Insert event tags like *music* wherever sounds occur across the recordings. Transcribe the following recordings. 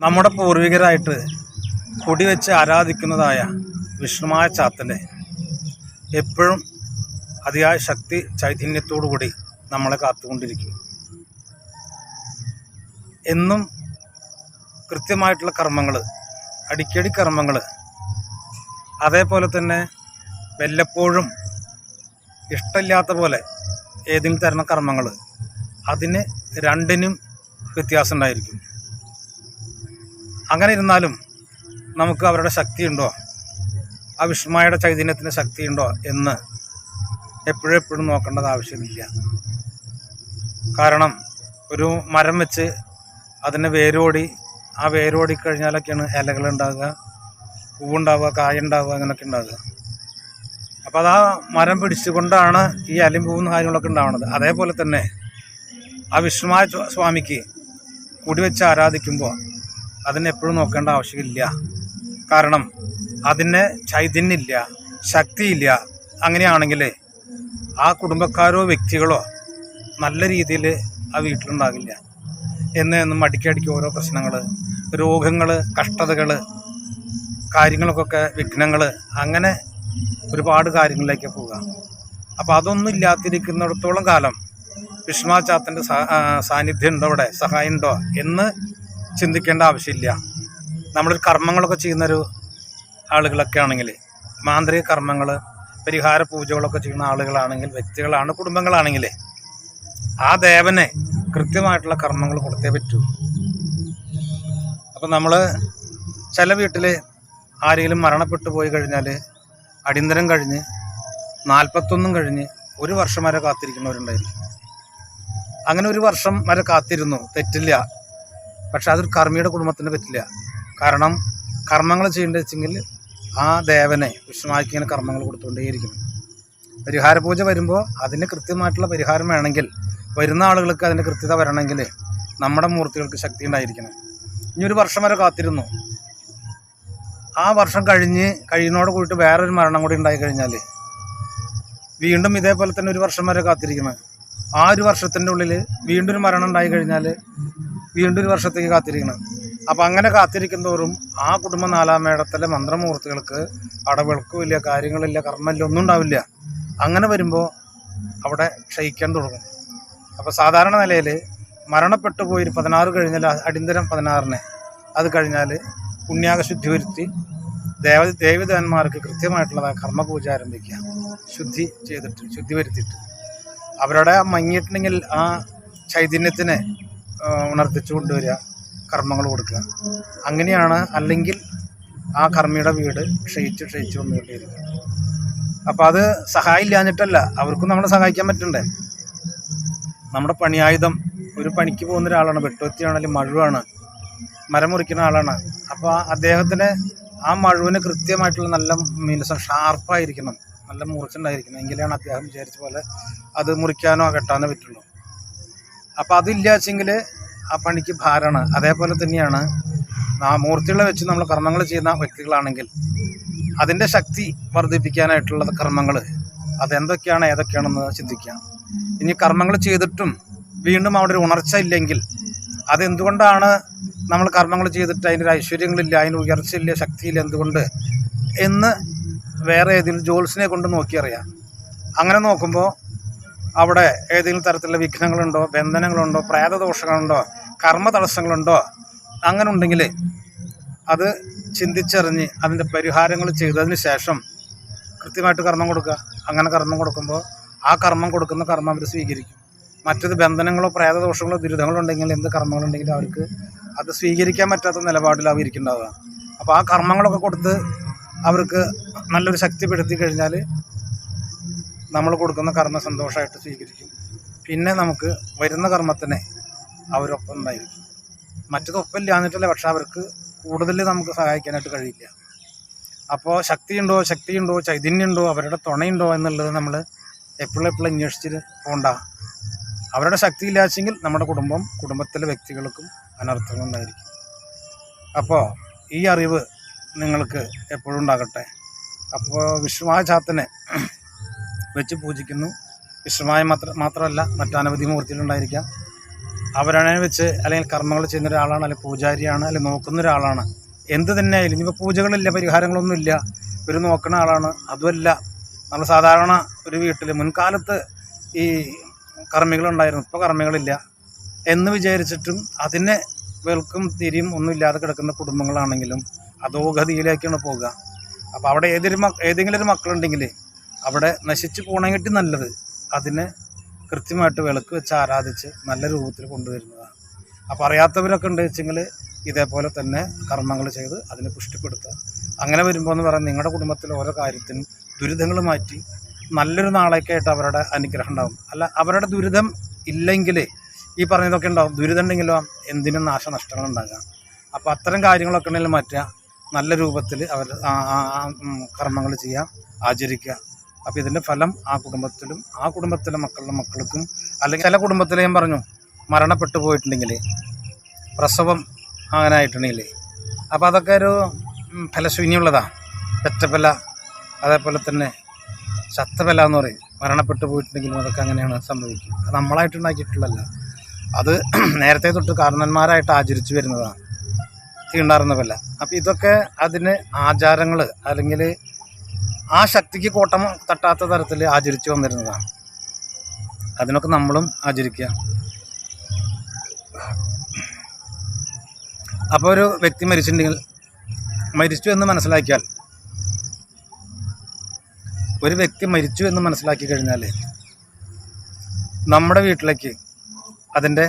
നമ്മുടെ പൂർവികരായിട്ട് കുടിവെച്ച് ആരാധിക്കുന്നതായ വിഷ്ണുമായ ചാത്തന്റെ എപ്പോഴും അതിയായ ശക്തി ചൈതന്യത്തോടു കൂടി നമ്മളെ കാത്തുകൊണ്ടിരിക്കും. എന്നും കൃത്യമായിട്ടുള്ള കർമ്മങ്ങൾ അടിക്കടി കർമ്മങ്ങൾ അതേപോലെ തന്നെ വല്ലപ്പോഴും ഇഷ്ടമില്ലാത്ത പോലെ ഏതെങ്കിലും തരുന്ന കർമ്മങ്ങൾ അതിന് രണ്ടിനും വ്യത്യാസം ഉണ്ടായിരിക്കും. അങ്ങനെ ഇരുന്നാലും നമുക്ക് അവരുടെ ശക്തിയുണ്ടോ? ആ വിഷ്ണുമായുടെ ചൈതന്യത്തിന് ശക്തിയുണ്ടോ എന്ന് എപ്പോഴും നോക്കേണ്ടത് ആവശ്യമില്ല. കാരണം ഒരു മരം വെച്ച് അതിന് വേരോടി ആ വേരോടി കഴിഞ്ഞാലൊക്കെയാണ് ഇലകൾ ഉണ്ടാകുക പൂവുണ്ടാവുക കായുണ്ടാവുക അങ്ങനെയൊക്കെ ഉണ്ടാകുക അപ്പോൾ അത് ആ മരം പിടിച്ചുകൊണ്ടാണ് ഈ അലിം പൂവും കാര്യങ്ങളൊക്കെ ഉണ്ടാവുന്നത്. അതേപോലെ തന്നെ ആ വിഷ്ണുമായ സ്വാ- സ്വാമിക്ക് കുടിവെച്ച് ആരാധിക്കുമ്പോൾ അതിന് എപ്പോഴും നോക്കേണ്ട ആവശ്യമില്ല. കാരണം അതിന് ചൈതന്യമില്ല ശക്തിയില്ല. അങ്ങനെയാണെങ്കിൽ ആ കുടുംബക്കാരോ വ്യക്തികളോ നല്ല രീതിയിൽ ആ വീട്ടിലുണ്ടാകില്ല. എന്ന് എന്നും അടിക്കടിക്ക് ഓരോ പ്രശ്നങ്ങൾ രോഗങ്ങൾ കഷ്ടതകൾ കാര്യങ്ങൾക്കൊക്കെ വിഘ്നങ്ങൾ അങ്ങനെ ഒരുപാട് കാര്യങ്ങളിലേക്ക് പോവുക. അപ്പോൾ അതൊന്നും ഇല്ലാതിരിക്കുന്നിടത്തോളം കാലം വിഷ്ണുചാത്തന്റെ സാന്നിധ്യം ഉണ്ടോ അവിടെ? സഹായം ഉണ്ടോ? എന്ന് ചിന്തിക്കേണ്ട ആവശ്യമില്ല. നമ്മളൊരു കർമ്മങ്ങളൊക്കെ ചെയ്യുന്നൊരു ആളുകളൊക്കെ ആണെങ്കിൽ മാന്ത്രിക കർമ്മങ്ങൾ പരിഹാര പൂജകളൊക്കെ ചെയ്യുന്ന ആളുകളാണെങ്കിൽ വ്യക്തികളാണ് കുടുംബങ്ങളാണെങ്കിൽ ആ ദേവനെ കൃത്യമായിട്ടുള്ള കർമ്മങ്ങൾ കൊടുത്തേ പറ്റൂ. അപ്പം നമ്മൾ ചില വീട്ടിൽ ആരെങ്കിലും മരണപ്പെട്ടു പോയി കഴിഞ്ഞാൽ അടിയന്തരം കഴിഞ്ഞ് നാൽപ്പത്തൊന്നും കഴിഞ്ഞ് ഒരു വർഷം വരെ കാത്തിരിക്കുന്നവരുണ്ടായിരിക്കും. അങ്ങനെ ഒരു വർഷം വരെ കാത്തിരുന്നു തെറ്റില്ല. പക്ഷെ അതൊരു കർമ്മിയുടെ കുടുംബത്തിന് പറ്റില്ല. കാരണം കർമ്മങ്ങൾ ചെയ്യേണ്ടത് വെച്ചെങ്കിൽ ആ ദേവനെ വിഷ്ണുവാക്കി ഇങ്ങനെ കർമ്മങ്ങൾ കൊടുത്തുകൊണ്ടേയിരിക്കണം. പരിഹാര പൂജ വരുമ്പോൾ അതിന് കൃത്യമായിട്ടുള്ള പരിഹാരം വേണമെങ്കിൽ വരുന്ന ആളുകൾക്ക് അതിന്റെ കൃത്യത വരണമെങ്കിൽ നമ്മുടെ മൂർത്തികൾക്ക് ശക്തി ഉണ്ടായിരിക്കണം. ഇനി ഒരു വർഷം വരെ കാത്തിരുന്നു. ആ വർഷം കഴിഞ്ഞ് കഴിയുന്നതോട് കൂടിയിട്ട് വേറൊരു മരണം കൂടി ഉണ്ടായി കഴിഞ്ഞാൽ വീണ്ടും ഇതേപോലെ തന്നെ ഒരു വർഷം വരെ കാത്തിരിക്കണം. ആ ഒരു വർഷത്തിന്റെ ഉള്ളിൽ വീണ്ടും ഒരു മരണം ഉണ്ടായി കഴിഞ്ഞാൽ വീണ്ടും ഒരു വർഷത്തേക്ക് കാത്തിരിക്കണം. അപ്പം അങ്ങനെ കാത്തിരിക്കുന്നതോറും ആ കുടുംബ നാലാം മേടത്തിലെ മന്ത്രമൂർത്തികൾക്ക് അവിടെ വിളക്കുമില്ല കാര്യങ്ങളില്ല കർമ്മമില്ല ഒന്നും ഉണ്ടാവില്ല. അങ്ങനെ വരുമ്പോൾ അവിടെ ക്ഷയിക്കാൻ തുടങ്ങും. അപ്പോൾ സാധാരണ നിലയിൽ മരണപ്പെട്ടു പോയി പതിനാറ് കഴിഞ്ഞാൽ അടിന്തരം പതിനാറിന് അത് കഴിഞ്ഞാൽ പുണ്യാക ശുദ്ധി വരുത്തി ദേവ ദേവദേവന്മാർക്ക് കൃത്യമായിട്ടുള്ള കർമ്മപൂജ ആരംഭിക്കുക. ശുദ്ധി ചെയ്തിട്ട് ശുദ്ധി വരുത്തിയിട്ട്. അവരുടെ മങ്ങിയിട്ടുണ്ടെങ്കിൽ ആ ചൈതന്യത്തിനെ ഉണർത്തിച്ചു കൊണ്ടുവരിക കർമ്മങ്ങൾ കൊടുക്കുക. അങ്ങനെയാണ് അല്ലെങ്കിൽ ആ കർമ്മിയുടെ വീട് ക്ഷയിച്ച് ക്ഷയിച്ച് വന്നുകൊണ്ടിരിക്കുക. അപ്പോൾ അത് സഹായം ഇല്ലാഞ്ഞിട്ടല്ല അവർക്കും നമ്മളെ സഹായിക്കാൻ പറ്റണ്ടേ? നമ്മുടെ പണിയായുധം ഒരു പണിക്ക് പോകുന്ന ഒരാളാണ് വെട്ടുവത്തിയാണെങ്കിലും മഴുവാണ് മരം മുറിക്കുന്ന ആളാണ്. അപ്പോൾ അദ്ദേഹത്തിന് ആ മഴുവിന് കൃത്യമായിട്ടുള്ള നല്ല മീൻസ് ഷാർപ്പായിരിക്കണം നല്ല മുറിച്ചുണ്ടായിരിക്കണം എങ്കിലാണ് അദ്ദേഹം വിചാരിച്ച പോലെ അത് മുറിക്കാനോ കെട്ടാനോ പറ്റുള്ളൂ. അപ്പോൾ അതില്ല വെച്ചെങ്കിൽ ആ പണിക്ക് ഭാരമാണ് അതേപോലെ തന്നെയാണ് ആ മൂർത്തികളെ വെച്ച് നമ്മൾ കർമ്മങ്ങൾ ചെയ്യുന്ന വ്യക്തികളാണെങ്കിൽ അതിന്റെ ശക്തി വർദ്ധിപ്പിക്കാനായിട്ടുള്ള കർമ്മങ്ങൾ അതെന്തൊക്കെയാണ് ഏതൊക്കെയാണെന്ന് ചിന്തിക്കാം ഇനി കർമ്മങ്ങൾ ചെയ്തിട്ടും വീണ്ടും അവിടെ ഒരു ഉണർച്ച ഇല്ലെങ്കിൽ അതെന്തുകൊണ്ടാണ് നമ്മൾ കർമ്മങ്ങൾ ചെയ്തിട്ട് അതിന്റെ ഒരു ഐശ്വര്യങ്ങളില്ല അതിന് ഉയർച്ചയില്ല ശക്തിയില്ല എന്തുകൊണ്ട് എന്ന് വേറെ ഏതെങ്കിലും ജോൽസിനെ കൊണ്ട് നോക്കിയറിയാം. അങ്ങനെ നോക്കുമ്പോൾ അവിടെ ഏതെങ്കിലും തരത്തിലുള്ള വിഘ്നങ്ങളുണ്ടോ ബന്ധനങ്ങളുണ്ടോ പ്രേതദോഷങ്ങളുണ്ടോ കർമ്മ തടസ്സങ്ങളുണ്ടോ അങ്ങനെ ഉണ്ടെങ്കിൽ അത് ചിന്തിച്ചറിഞ്ഞ് അതിന്റെ പരിഹാരങ്ങൾ ചെയ്തതിന് ശേഷം കൃത്യമായിട്ട് കർമ്മം കൊടുക്കുക. അങ്ങനെ കർമ്മം കൊടുക്കുമ്പോൾ ആ കർമ്മം കൊടുക്കുന്ന കർമ്മം അവർ സ്വീകരിക്കും. മറ്റത് ബന്ധനങ്ങളോ പ്രേതദോഷങ്ങളോ ദുരിതങ്ങളോ ഉണ്ടെങ്കിൽ എന്ത് കർമ്മങ്ങളുണ്ടെങ്കിലും അവർക്ക് അത് സ്വീകരിക്കാൻ പറ്റാത്ത നിലപാടിലാവും ഇരിക്കുന്നുണ്ടാവുക. അപ്പോൾ ആ കർമ്മങ്ങളൊക്കെ കൊടുത്ത് അവർക്ക് നല്ലൊരു ശക്തിപ്പെടുത്തി കഴിഞ്ഞാൽ നമ്മൾ കൊടുക്കുന്ന കർമ്മ സന്തോഷമായിട്ട് സ്വീകരിക്കും. പിന്നെ നമുക്ക് വരുന്ന കർമ്മത്തിന് അവരൊപ്പം ഉണ്ടായിരിക്കും. മറ്റതൊപ്പം ഇല്ലാന്നിട്ടല്ല പക്ഷെ അവർക്ക് കൂടുതൽ നമുക്ക് സഹായിക്കാനായിട്ട് കഴിയില്ല. അപ്പോൾ ശക്തിയുണ്ടോ ശക്തിയുണ്ടോ ചൈതന്യമുണ്ടോ അവരുടെ തുണയുണ്ടോ എന്നുള്ളത് നമ്മൾ എപ്പോഴും എപ്പോഴും അന്വേഷിച്ചിട്ട് പോകണ്ട അവരുടെ ശക്തി ഇല്ലാച്ചെങ്കിൽ നമ്മുടെ കുടുംബം കുടുംബത്തിലെ വ്യക്തികൾക്കും അനർത്ഥങ്ങളുണ്ടായിരിക്കും അപ്പോൾ ഈ അറിവ് നിങ്ങൾക്ക് എപ്പോഴും ഉണ്ടാകട്ടെ. അപ്പോൾ വിഷ്ണുമായ ചാത്തനെ വെച്ച് പൂജിക്കുന്നു. വിഷ്ണുമായ മാത്ര മാത്രമല്ല മറ്റനവധി മൂർത്തികളുണ്ടായിരിക്കാം. അവരാണെ വെച്ച് അല്ലെങ്കിൽ കർമ്മങ്ങൾ ചെയ്യുന്ന ഒരാളാണ് അല്ലെങ്കിൽ പൂജാരിയാണ് അല്ലെങ്കിൽ നോക്കുന്ന ഒരാളാണ്. എന്ത് തന്നെ ആയാലും ഇനിയിപ്പോൾ പൂജകളില്ല പരിഹാരങ്ങളൊന്നുമില്ല. ഇവർ നോക്കുന്ന ആളാണ്. അതുമല്ല നമ്മൾ സാധാരണ ഒരു വീട്ടിൽ മുൻകാലത്ത് ഈ കർമ്മികളുണ്ടായിരുന്നു. ഇപ്പോൾ കർമ്മികളില്ല. എന്ന് വിചാരിച്ചിട്ടും അതിനെ വെൽക്കും തിരിയും ഒന്നുമില്ലാതെ കിടക്കുന്ന കുടുംബങ്ങളാണെങ്കിലും അതോ ഗതിയിലേക്കാണ് പോകുക അപ്പോൾ അവിടെ ഏതൊരു ഏതെങ്കിലും ഒരു മക്കളുണ്ടെങ്കിൽ അവിടെ നശിച്ചു പോകണമെങ്കിൽ നല്ലത് അതിനെ കൃത്യമായിട്ട് വിളക്ക് വെച്ച് ആരാധിച്ച് നല്ല രൂപത്തിൽ കൊണ്ടുവരുന്നതാണ്. അപ്പോൾ അറിയാത്തവരൊക്കെ ഉണ്ട് വെച്ചെങ്കിൽ ഇതേപോലെ തന്നെ കർമ്മങ്ങൾ ചെയ്ത് അതിനെ പുഷ്ടിപ്പെടുത്തുക. അങ്ങനെ വരുമ്പോൾ എന്ന് പറയാൻ നിങ്ങളുടെ കുടുംബത്തിലെ ഓരോ കാര്യത്തിനും ദുരിതങ്ങൾ മാറ്റി നല്ലൊരു നാളേക്കായിട്ട് അവരുടെ അനുഗ്രഹം ഉണ്ടാകും അല്ല അവരുടെ ദുരിതം ഇല്ലെങ്കിൽ ഈ പറഞ്ഞതൊക്കെ ഉണ്ടാവും. ദുരിതം ഉണ്ടെങ്കിലോ എന്തിനും നാശനഷ്ടങ്ങൾ ഉണ്ടാകാം. അപ്പോൾ അത്തരം കാര്യങ്ങളൊക്കെ ഉണ്ടെങ്കിൽ മാറ്റുക. നല്ല രൂപത്തിൽ അവർ കർമ്മങ്ങൾ ചെയ്യുക ആചരിക്കുക. അപ്പോൾ ഇതിന്റെ ഫലം ആ കുടുംബത്തിലും ആ കുടുംബത്തിലെ മക്കളുടെ മക്കൾക്കും അല്ലെങ്കിൽ ചില കുടുംബത്തിൽ ഞാൻ പറഞ്ഞു മരണപ്പെട്ടു പോയിട്ടുണ്ടെങ്കിൽ പ്രസവം അങ്ങനെ ആയിട്ടുണ്ടെങ്കിൽ അപ്പോൾ അതൊക്കെ ഒരു ഫലശൂന്യമുള്ളതാണ് പെറ്റപ്പല അതേപോലെ തന്നെ ചത്തപ്പല എന്ന് പറയും. മരണപ്പെട്ടു പോയിട്ടുണ്ടെങ്കിലും അതൊക്കെ അങ്ങനെയാണ് സംഭവിക്കുക. അത് നമ്മളായിട്ടുണ്ടാക്കിയിട്ടുള്ളതല്ല. അത് *clears throat* നേരത്തെ തൊട്ട് കാരണന്മാരായിട്ട് ആചരിച്ചു വരുന്നതാണ് തീണ്ടാറുന്ന അപ്പോൾ അപ്പം ഇതൊക്കെ അതിന് ആചാരങ്ങൾ അല്ലെങ്കിൽ ആ ശക്തിക്ക് കോട്ടം തട്ടാത്ത തരത്തിൽ ആചരിച്ചു വന്നിരുന്നതാണ്. അതിനൊക്കെ നമ്മളും ആചരിക്കുക. അപ്പോൾ ഒരു വ്യക്തി മരിച്ചിട്ടുണ്ടെങ്കിൽ മരിച്ചു എന്ന് മനസ്സിലാക്കിയാൽ ഒരു വ്യക്തി മരിച്ചു എന്ന് മനസ്സിലാക്കി കഴിഞ്ഞാൽ നമ്മുടെ വീട്ടിലേക്ക് അതിന്റെ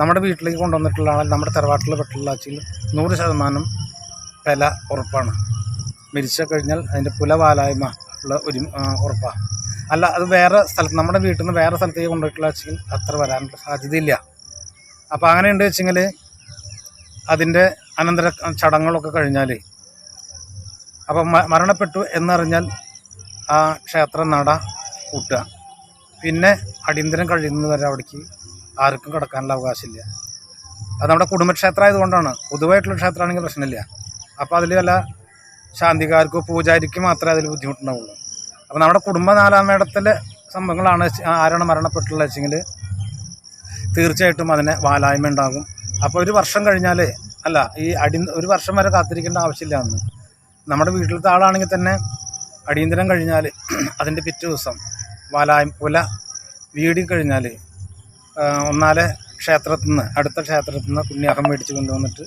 നമ്മുടെ വീട്ടിലേക്ക് കൊണ്ടുവന്നിട്ടുള്ള ആൾ നമ്മുടെ തറവാട്ടിൽ പെട്ടുള്ള ആച്ചിൽ നൂറ് ശതമാനം വില ഉറപ്പാണ്. മരിച്ചു കഴിഞ്ഞാൽ അതിന്റെ പുലവാലായ്മ ഉള്ള ഒരു ഉറപ്പാണ് അല്ല അത് വേറെ സ്ഥലത്ത് നമ്മുടെ വീട്ടിൽ നിന്ന് വേറെ സ്ഥലത്തേക്ക് കൊണ്ടുപോയിട്ടുള്ള വെച്ചെങ്കിൽ അത്ര വരാനുള്ള സാധ്യതയില്ല. അപ്പോൾ അങ്ങനെ ഉണ്ട് വെച്ചെങ്കിൽ അതിന്റെ അനന്തര ചടങ്ങുകളൊക്കെ കഴിഞ്ഞാൽ അപ്പം മരണപ്പെട്ടു എന്നറിഞ്ഞാൽ ആ ക്ഷേത്ര നട കൂട്ടുക പിന്നെ അടിയന്തരം കഴിയുന്നത് വരെ അവിടേക്ക് ആർക്കും കിടക്കാനുള്ള അവകാശമില്ല. അത് നമ്മുടെ കുടുംബക്ഷേത്രം ആയതുകൊണ്ടാണ് പൊതുവായിട്ടുള്ള ക്ഷേത്രമാണെങ്കിൽ പ്രശ്നമില്ല. അപ്പോൾ അതിൽ വല്ല ശാന്തികാർക്കോ പൂജാരിക്കോ മാത്രമേ അതിൽ ബുദ്ധിമുട്ടുണ്ടാവുള്ളൂ. അപ്പോൾ നമ്മുടെ കുടുംബ നാലാം മേടത്തിലെ സംഭവങ്ങളാണ് ആരാണ് മരണപ്പെട്ടുള്ളത് വെച്ചെങ്കിൽ തീർച്ചയായിട്ടും അതിന് വാലായ്മ ഉണ്ടാകും. അപ്പോൾ ഒരു വർഷം കഴിഞ്ഞാൽ അല്ല ഈ അടി ഒരു വർഷം വരെ കാത്തിരിക്കേണ്ട ആവശ്യമില്ല എന്ന് നമ്മുടെ വീട്ടിലത്തെ ആളാണെങ്കിൽ തന്നെ അടിയന്തരം കഴിഞ്ഞാൽ *clears throat* അതിന്റെ പിറ്റേ ദിവസം വാലായ്മ പുല വീടി കഴിഞ്ഞാൽ ഒന്നാലെ ക്ഷേത്രത്തിൽ നിന്ന് അടുത്ത ക്ഷേത്രത്തിൽ നിന്ന് പുണ്യാഹം മേടിച്ച് കൊണ്ടുവന്നിട്ട്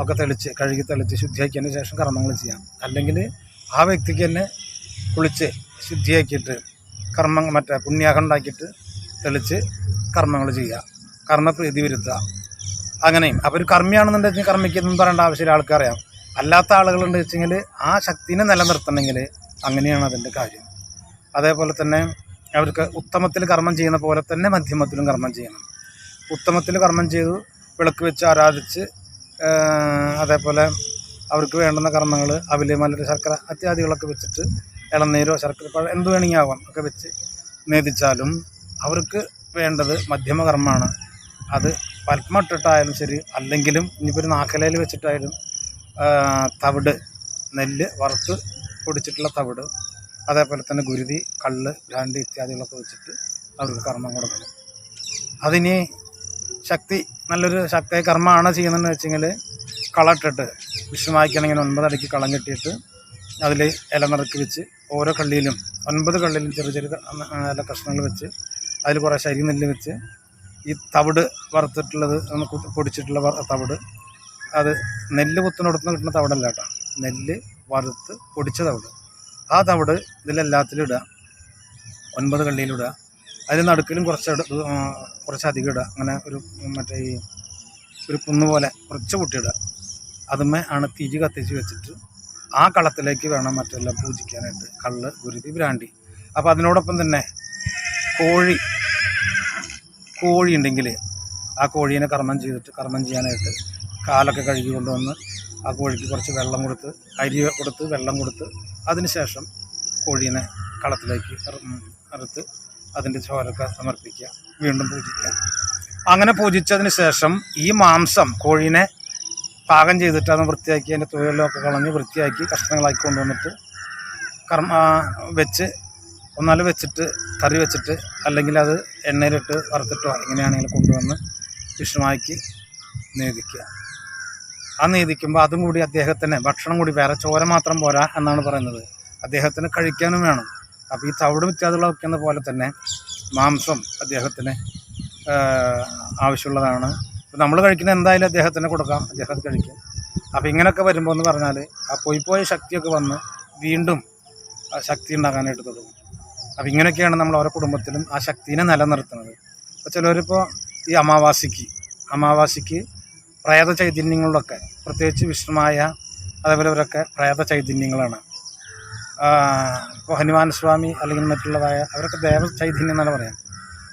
ഒക്കെ തെളിച്ച് കഴുകി തെളിച്ച് ശുദ്ധിയാക്കിയതിന് ശേഷം കർമ്മങ്ങൾ ചെയ്യാം. അല്ലെങ്കിൽ ആ വ്യക്തിക്ക് തന്നെ കുളിച്ച് ശുദ്ധിയാക്കിയിട്ട് കർമ്മങ്ങൾ മറ്റേ പുണ്യാഹം ഉണ്ടാക്കിയിട്ട് തെളിച്ച് കർമ്മങ്ങൾ ചെയ്യുക. കർമ്മപ്രീതി വരുത്തുക. അങ്ങനെയും. ഒരു കർമ്മിയാണെന്നുണ്ടെങ്കിൽ കർമ്മിക്കുന്നതെന്ന് പറയേണ്ട ആവശ്യമില്ല ആൾക്കറിയാം. അല്ലാത്ത ആളുകളുണ്ട് വെച്ചെങ്കിൽ ആ ശക്തിനെ നിലനിർത്തണമെങ്കിൽ അങ്ങനെയാണ് അതിന്റെ കാര്യം. അതേപോലെ തന്നെ അവർക്ക് ഉത്തമത്തിൽ കർമ്മം ചെയ്യുന്ന പോലെ തന്നെ മധ്യമത്തിലും കർമ്മം ചെയ്യണം. ഉത്തമത്തിൽ കർമ്മം ചെയ്തു വിളക്ക് വെച്ച് ആരാധിച്ച് അതേപോലെ അവർക്ക് വേണ്ടുന്ന കർമ്മങ്ങൾ അവിൽ മലര് ശർക്കര അത്യാദികളൊക്കെ വെച്ചിട്ട് ഇളനീരോ ശർക്കര പഴം എന്ത് വേണമെങ്കിൽ ആവാം. ഒക്കെ വെച്ച് നേദിച്ചാലും അവർക്ക് വേണ്ടത് മധ്യമ കർമ്മമാണ്. അത് പത്മട്ടിട്ടായാലും ശരി അല്ലെങ്കിലും ഇനിയിപ്പോൾ ഒരു നാക്കലയിൽ വെച്ചിട്ടായാലും തവിട് നെല്ല് വറുത്ത് പൊടിച്ചിട്ടുള്ള തവിട് അതേപോലെ തന്നെ ഗുരുതി കള്ള് ഭ്രാന്തി ഇത്യാദികളൊക്കെ വെച്ചിട്ട് അവർക്ക് കർമ്മം കൊടുക്കണം. അതിനി ശക്തി നല്ലൊരു ശക്തി കർമ്മമാണ് ചെയ്യുന്നതെന്ന് വെച്ചെങ്കിൽ കളട്ടിട്ട് വിഷുമായിക്കാണെങ്കിൽ ഒൻപതടിക്ക് കളം കെട്ടിയിട്ട് അതിൽ ഇല നിറക്കി വെച്ച് ഓരോ കള്ളിയിലും ഒൻപത് കള്ളിയിലും ചെറിയ ചെറിയ നല്ല കഷ്ണങ്ങൾ വെച്ച് അതിൽ കുറേ ശരി നെല്ല് വെച്ച് ഈ തവിട് വറുത്തിട്ടുള്ളത് ഒന്ന് പൊടിച്ചിട്ടുള്ള തവിട്. അത് നെല്ല് കുത്തിനടുത്ത് കിട്ടുന്ന തവിടല്ല കേട്ടോ. നെല്ല് വറുത്ത് പൊടിച്ച തവിട്. ആ തവിട് ഇതിലെല്ലാത്തിലും ഇടുക. ഒൻപത് കള്ളിയിലിടുക അതിന് നടുക്കിലും കുറച്ച് ഇട- ആ, കുറച്ച് അധികം ഇടുക. അങ്ങനെ ഒരു മറ്റേ ഈ ഒരു കുന്ന് പോലെ കുറച്ച് പൊട്ടിയിടുക അതുമേ ആണ് തിരി കത്തിച്ച് വെച്ചിട്ട് ആ കളത്തിലേക്ക് വേണം മറ്റെല്ലാം പൂജിക്കാനായിട്ട്. കള്ള് ഗുരുതി ബ്രാൻഡി അപ്പോൾ അതിനോടൊപ്പം തന്നെ കോഴി കോഴി ഉണ്ടെങ്കിൽ ആ കോഴീനെ കർമ്മം ചെയ്തിട്ട് കർമ്മം ചെയ്യാനായിട്ട് കാലൊക്കെ കഴുകി കൊണ്ടുവന്ന് ആ കോഴിക്ക് കുറച്ച് വെള്ളം കൊടുത്ത് അരി കൊടുത്ത് വെള്ളം കൊടുത്ത് അതിനുശേഷം കോഴീനെ കളത്തിലേക്ക് അറുത്ത് അതിന്റെ ചോരൊക്കെ സമർപ്പിക്കുക. വീണ്ടും പൂജിക്കുക. അങ്ങനെ പൂജിച്ചതിന് ശേഷം ഈ മാംസം കോഴീനെ പാകം ചെയ്തിട്ട് അത് വൃത്തിയാക്കി അതിന്റെ തൊഴിലൊക്കെ കളഞ്ഞ് വൃത്തിയാക്കി കഷ്ണങ്ങളാക്കി കൊണ്ടുവന്നിട്ട് കർമ്മ വെച്ച് ഒന്നാൽ വെച്ചിട്ട് കറി വെച്ചിട്ട് അല്ലെങ്കിൽ അത് എണ്ണയിലിട്ട് വറുത്തിട്ടോ എങ്ങനെയാണെങ്കിലും കൊണ്ടുവന്ന് വിഷമാക്കി നീതിക്കുക. ആ നീതിക്കുമ്പോൾ അതും കൂടി അദ്ദേഹത്തിന് ഭക്ഷണം കൂടി വേറെ ചോര മാത്രം പോരാ എന്നാണ് പറയുന്നത്. അദ്ദേഹത്തിന് കഴിക്കാനും വേണം. അപ്പോൾ ഈ തവിടും ഇത്യാദികൾ വയ്ക്കുന്ന പോലെ തന്നെ മാംസം അദ്ദേഹത്തിന് ആവശ്യമുള്ളതാണ്. നമ്മൾ കഴിക്കുന്ന എന്തായാലും അദ്ദേഹത്തിന് കൊടുക്കാം അദ്ദേഹം കഴിക്കും. അപ്പോൾ ഇങ്ങനെയൊക്കെ വരുമ്പോൾ എന്ന് പറഞ്ഞാൽ ആ പോയി പോയ ശക്തിയൊക്കെ വന്ന് വീണ്ടും ശക്തി ഉണ്ടാകാനായിട്ട് തുടങ്ങും. അപ്പോൾ ഇങ്ങനെയൊക്കെയാണ് നമ്മൾ ഓരോ കുടുംബത്തിലും ആ ശക്തിനെ നിലനിർത്തുന്നത്. അപ്പോൾ ചിലവരിപ്പോൾ ഈ അമാവാസിക്ക് അമാവാസിക്ക് പ്രേത ചൈതന്യങ്ങളിലൊക്കെ പ്രത്യേകിച്ച് വിഷ്ണുമായ അതേപോലെ ഇവരൊക്കെ പ്രേത ചൈതന്യങ്ങളാണ് ഇപ്പോൾ ഹനുമാൻ സ്വാമി അല്ലെങ്കിൽ മറ്റുള്ളതായ അവരൊക്കെ ദേവ ചൈതന്യം എന്നാണ് പറയാം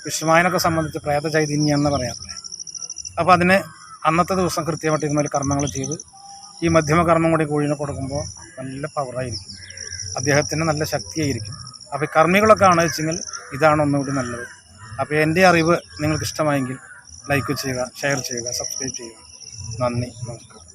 വിഷ്ണുമായനൊക്കെ സംബന്ധിച്ച് പ്രേത ചൈതന്യം എന്ന് പറയാം അപ്പോൾ അതിന് അന്നത്തെ ദിവസം കൃത്യമായിട്ട് ഇതുമാതിരി കർമ്മങ്ങൾ ചെയ്ത് ഈ മധ്യമ കർമ്മം കൂടി കോഴിനെ കൊടുക്കുമ്പോൾ നല്ല പവറായിരിക്കും അദ്ദേഹത്തിന് നല്ല ശക്തിയായിരിക്കും. അപ്പോൾ ഈ കർമ്മികളൊക്കെ ആണ് വെച്ചെങ്കിൽ ഇതാണ് ഒന്നുകൂടി നല്ലത്. അപ്പോൾ എന്റെ അറിവ് നിങ്ങൾക്ക് ഇഷ്ടമായെങ്കിൽ ലൈക്ക് ചെയ്യുക ഷെയർ ചെയ്യുക സബ്സ്ക്രൈബ് ചെയ്യുക. നന്ദി നമസ്കാരം.